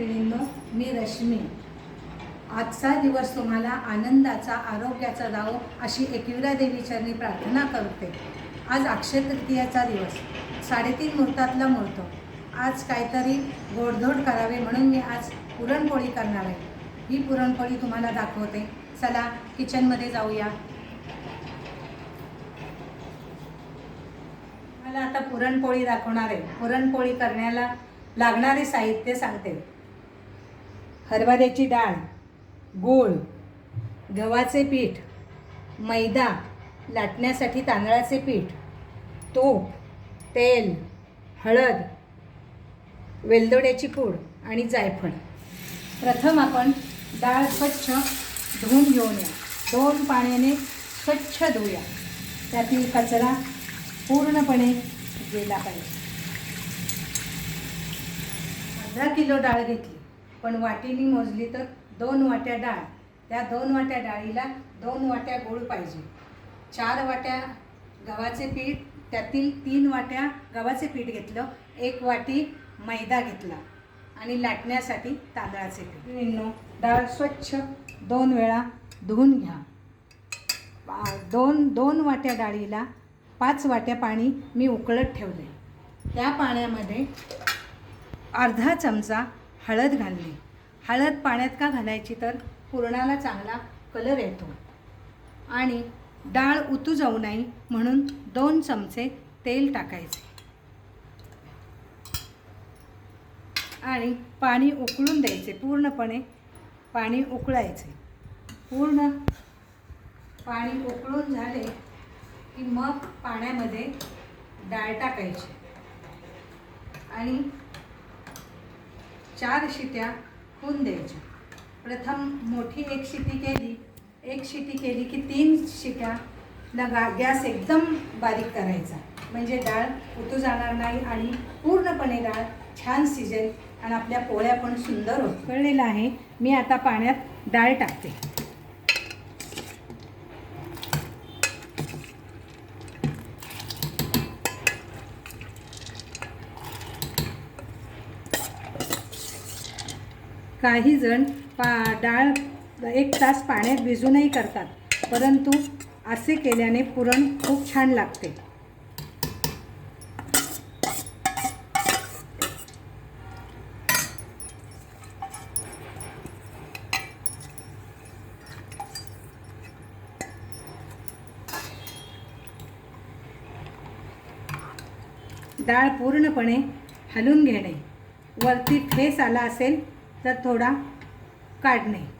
मैत्रिणींनो मी रश्मी. आजचा दिवस तुम्हाला आनंदाचा आरोग्याचा जावो अशी एकविरा देवी प्रार्थना करते. आज अक्षय तृतीयाचा दिवस. साडेतीन मुहूर्तातला मुहूर्त. आज काहीतरी गोडधोड करावे म्हणून मी आज पुरणपोळी करणार आहे. ही पुरणपोळी तुम्हाला दाखवते. चला किचनमध्ये जाऊया. मला आता पुरणपोळी दाखवणार आहे. पुरणपोळी करण्याला लागणारे साहित्य सांगते. हरभऱ्याची डाळ गूळ गव्हाचे पीठ मैदा लाटण्यासाठी तांदळाचे पीठ तूप तेल हळद वेलदोड्याची पूड आणि जायफळ. प्रथम आपण डाळ स्वच्छ धुवून घेऊन या. दोन पाण्याने स्वच्छ धुऊया त्यातील कचरा पूर्णपणे गेला पाहिजे. अर्धा किलो डाळ घेतली. पण वाटीनी मोजली तर दोन वाट्या डाळ. त्या दोन वाट्या डाळीला दोन वाट्या गूळ पाहिजे. चार वाट्या गव्हाचे पीठ त्यातील तीन वाट्या गव्हाचे पीठ घेतलं एक वाटी मैदा घेतला आणि लाटण्यासाठी तांदळाचे पीठ. डाळ स्वच्छ दोन वेळा धुवून घ्या. दोन दोन वाट्या डाळीला पाच वाट्या पाणी मी उकळत ठेवले त्या पाण्यामध्ये अर्धा चमचा हळद घालली हळद पाण्यात का घालायची तर पुरणाला चांगला कलर येतो. आणि डाळ उतू जाऊ नये म्हणून दोन चमचे तेल टाकायचे. आणि पाणी उकळून द्यायचे पूर्णपणे. पाणी उकळायचे. पूर्ण पाणी उकळून झाले की मग पाण्यामध्ये डाळ टाकायची. आणि चार शिट्या होऊन द्यायच्या. प्रथम मोठी एक शिटी केली. एक शिटी केली की तीन शिट्या न गा गॅस एकदम बारीक करायचा. म्हणजे डाळ उतू जाणार नाही आणि पूर्णपणे डाळ छान शिजेल आणि आपल्या पोळ्या पण सुंदर होत कळलेलं आहे. मी आता पाण्यात डाळ टाकते. काही जण पा डाळ एक तास पाण्यात भिजूनही करतात. परंतु असे केल्याने पुरण खूप छान लागते. डाळ पूर्णपणे हलून घेणे. वरती फेस आला असेल तर थोडा काढणे.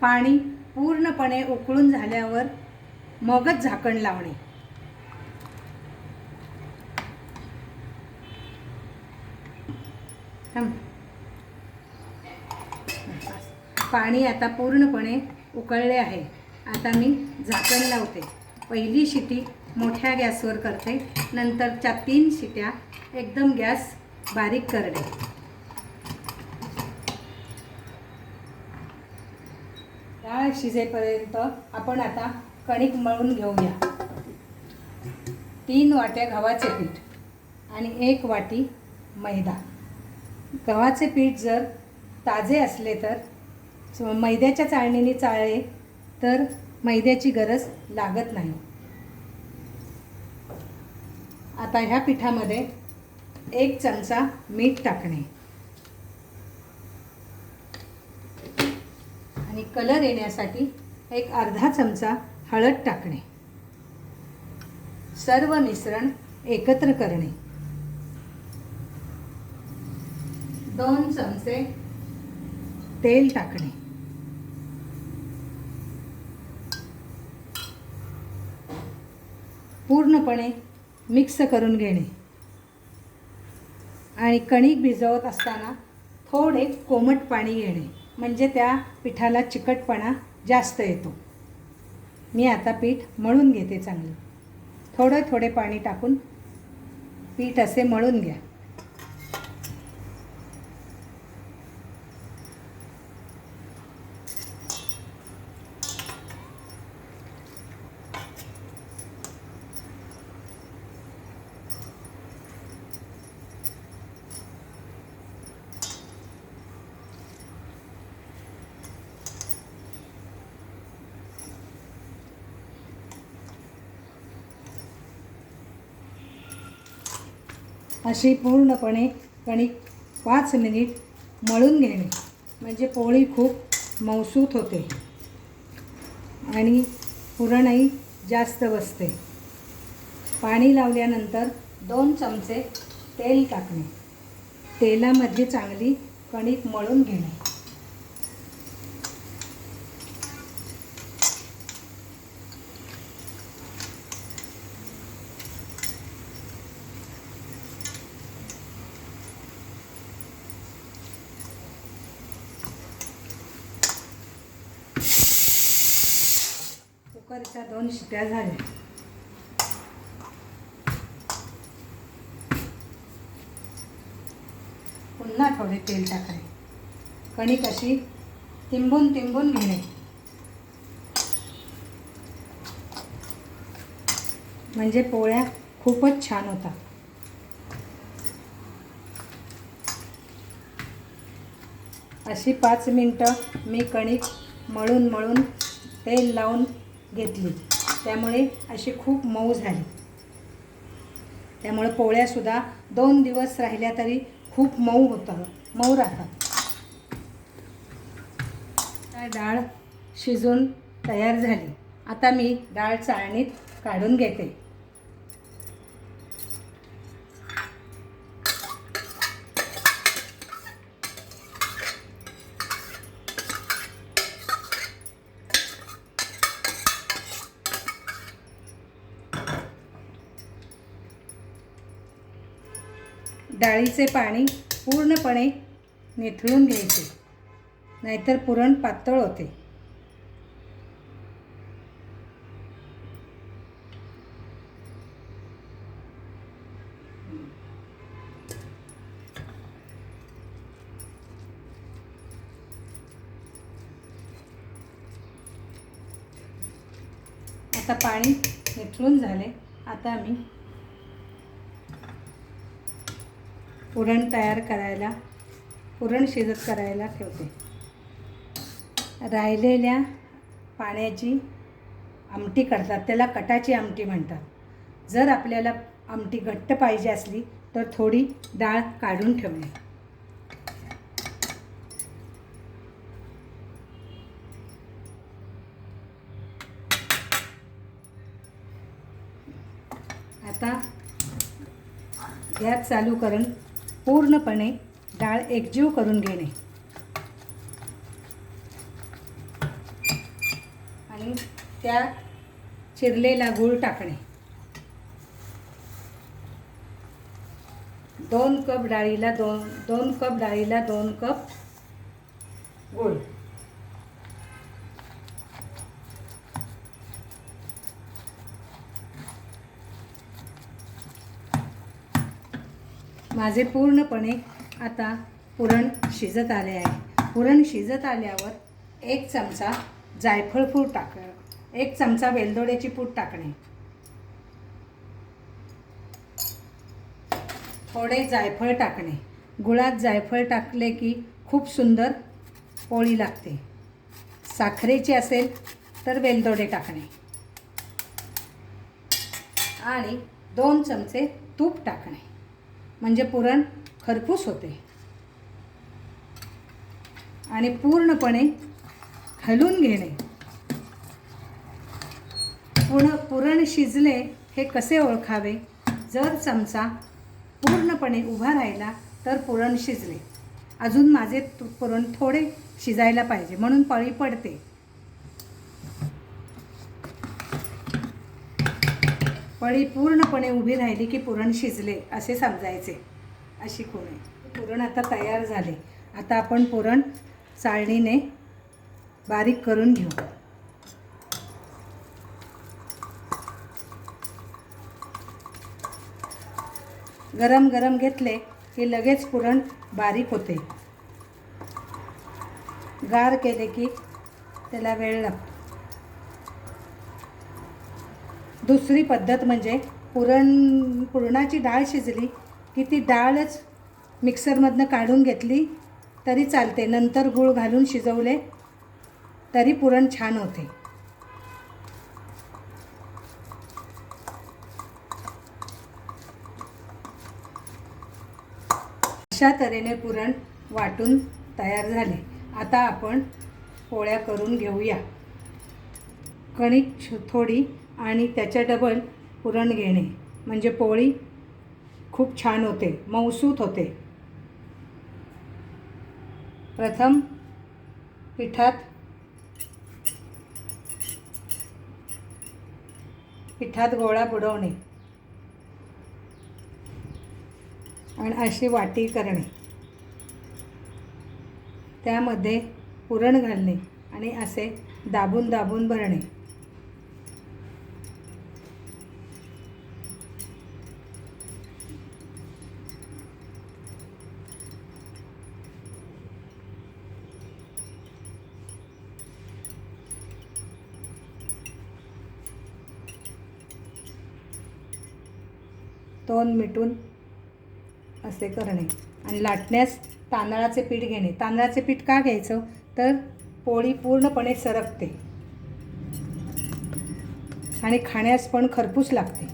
पाणी पूर्णपणे उकळून झाल्यावर मगच झाकण लावणे. पाणी आता पूर्णपणे उकळले आहे. आता मी झाकण लावते. पहिली शिटी मोठ्या गॅसवर करते. नंतरच्या तीन शिट्या एकदम गॅस बारीक करणे. शिजेपर्यंत आपण आता कणिक मळून घेऊया. तीन वाट्या गव्हाचे पीठ आणि एक वाटी मैदा. गव्हाचे पीठ जर ताजे असले तर मैद्याच्या चाळणीने चाळले तर मैद्याची गरज लागत नाही. आता ह्या पिठामध्ये एक चमचा मीठ टाकणे. कलर येण्यासाठी एक अर्धा चमचा हळद टाकणे. सर्व मिश्रण एकत्र करणे. दोन चमचे तेल टाकणे. पूर्णपणे मिक्स करून घेणे. आणि कणिक भिजवत असताना थोडे कोमट पाणी घेणे. म्हणजे त्या पिठाला चिकटपणा जास्त येतो. मी आता पीठ मळून घेते चांगलं. थोडं थोडे पाणी टाकून पीठ असे मळून घ्या. अशी पूर्णपणे कणिक पाच मिनिट मळून घेणे. म्हणजे पोळी खूप मौसूत होते. आणि पुरणही जास्त बसते. पाणी लावल्यानंतर दोन चमचे तेल टाकणे. तेलामध्ये चांगली कणिक मळून घेणे. कुकरच्या दोन शिट्या झाल्या. पुन्हा थोडे तेल टाकाय कणिक अशी तिंबून तिंबून घेणे. म्हणजे पोळ्या खूपच छान होतात. अशी पाच मिनटं मी कणिक मळून मळून तेल लावून घेतली. त्यामुळे अशी खूप मऊ झाली. त्यामुळे पोळ्यासुद्धा दोन दिवस राहिल्या तरी खूप मऊ होतं मऊ राहतात. डाळ शिजून तयार झाली. आता मी डाळ चाळणीत काढून घेते. डाळीचे पाणी पूर्णपणे निथळून घ्यायचे नाहीतर पुरण पातळ होते. आता पाणी निथळून झाले. आता आम्ही पुरण तयार करायला पुरण शिजत करायला ठेवते. राहिलेल्या पाण्याची आमटी करतात त्याला कटाची आमटी म्हणतात. जर आपल्याला आमटी घट्ट पाहिजे असली तर थोडी डाळ काढून ठेवणे आता गॅस चालू करून पूर्णपणे डाळ एकजीव करून घेणे. आणि त्या चिरलेला गूळ टाकणे. दोन कप डाळीला दोन दोन कप डाळीला दोन कप गूळ. माझे पूर्णपणे आता पुरण शिजत आले आहे. पुरण शिजत आल्यावर एक चमचा जायफळ पूड टाक एक चमचा वेलदोड्याची पूड टाकणे. थोडे जायफळ टाकणे. गुळात जायफळ टाकले की खूप सुंदर पोळी लागते. साखरेची असेल तर वेलदोडे टाकणे. आणि दोन चमचे तूप टाकणे. म्हणजे पुरण खरपूस होते. आणि पूर्णपणे हलून घेणे. पूर्ण पुरण शिजले हे कसे ओळखावे? जर चमचा पूर्णपणे उभा राहिला तर पुरण शिजले. अजून माझे तु- पुरण थोडे शिजायला पाहिजे म्हणून पळी पडते. पळी पूर्णपणे उभी राहिली की पुरण शिजले असे समजायचे. अशी खूण आहे. पुरण आता तयार झाले. आता आपण पुरण चाळणीने बारीक करून घेऊ. गरम गरम घेतले की लगेच पुरण बारीक होते. गार केले की त्याला वेळ लागतो. दुसरी पद्धत म्हणजे पुरण पुरणाची डाळ शिजली की ती डाळच मिक्सरमधनं काढून घेतली तरी चालते. नंतर गूळ घालून शिजवले तरी पुरण छान होते. अशा तऱ्हेने पुरण वाटून तयार झाले. आता आपण पोळ्या करून घेऊया. कणिक थोडी आणि त्याच्या डबल पुरण घेणे. म्हणजे पोळी खूप छान होते मऊसूत होते. प्रथम पिठात पिठात गोळा बुडवणे. आणि अशी वाटी करणे. त्यामध्ये पुरण घालणे आणि असे दाबून दाबून भरणे. तोंड मिटून असे करणे. आणि लाटण्यास तांदळाचे पीठ घेणे. तांदळाचे पीठ का घ्यायचं? तर पोळी पूर्णपणे सरकते. आणि खाण्यास पण खरपूस लागते.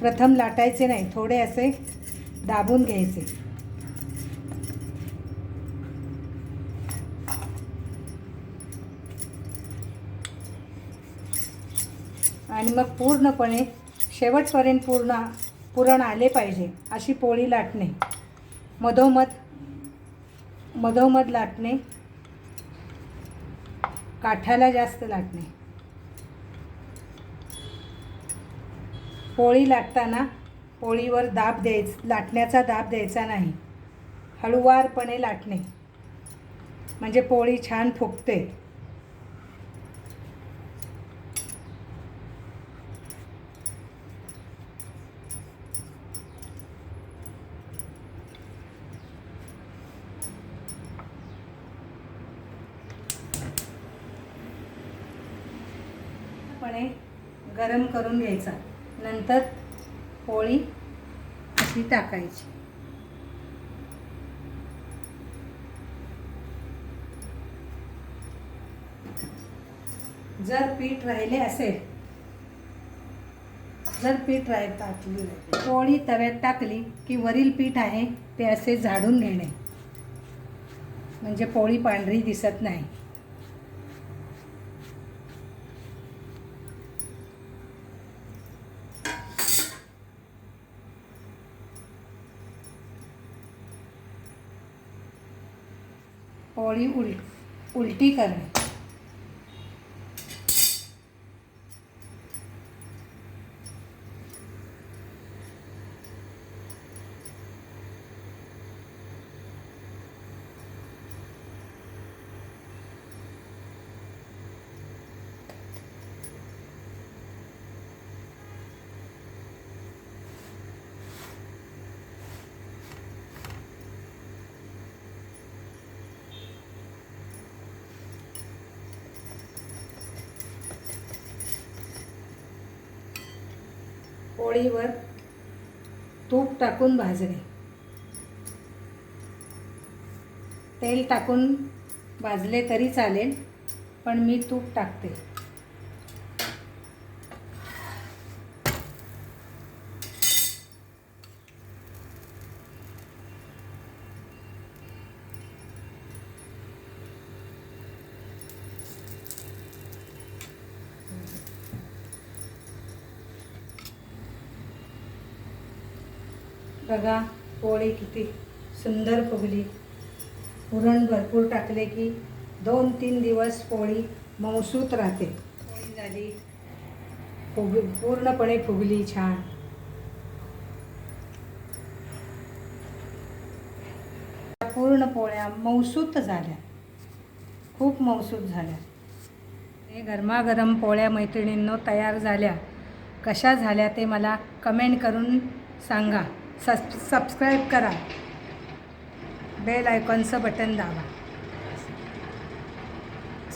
प्रथम लाटायचे नाही थोडे असे दाबून घ्यायचे. आणि मग पूर्णपणे शेवटपर्यंत पूर्ण पुरण आले पाहिजे अशी पोळी लाटणे. मधोमध मधोमध लाटणे. काठाला जास्त लाटणे. पोळी लाटताना पोळीवर दाब द्यायच लाटण्याचा दाब द्यायचा नाही. हळुवारपणे लाटणे. म्हणजे पोळी छान फुगते पणे गरम करून घ्यायचा. नंतर पोळी अशी टाकायची. जर पीठ राहिले असेल जर पीठ राहील टाकली पोळी तव्यात टाकली की वरील पीठ आहे ते असे झाडून घेणे. म्हणजे पोळी पांढरी दिसत नाही. पोळी उल उलटी करणे. पोळीवर तूप टाकून भाजणे तेल टाकून भाजले तरी चालेल पण मी तूप टाकते. बघा पोळी किती सुंदर फुगली. पुरण भरपूर टाकले की दोन तीन दिवस पोळी मौसूत राहते. पोळी झाली. फुग पूर्णपणे फुगली छान. पूर्ण पोळ्या मौसूत झाल्या. खूप मौसूत झाल्या. हे गरमागरम पोळ्या मैत्रिणींनो तयार झाल्या. कशा झाल्या ते मला कमेंट करून सांगा. सस् सबस्क्राईब करा. बेल आयकॉनचं बटन दाबा.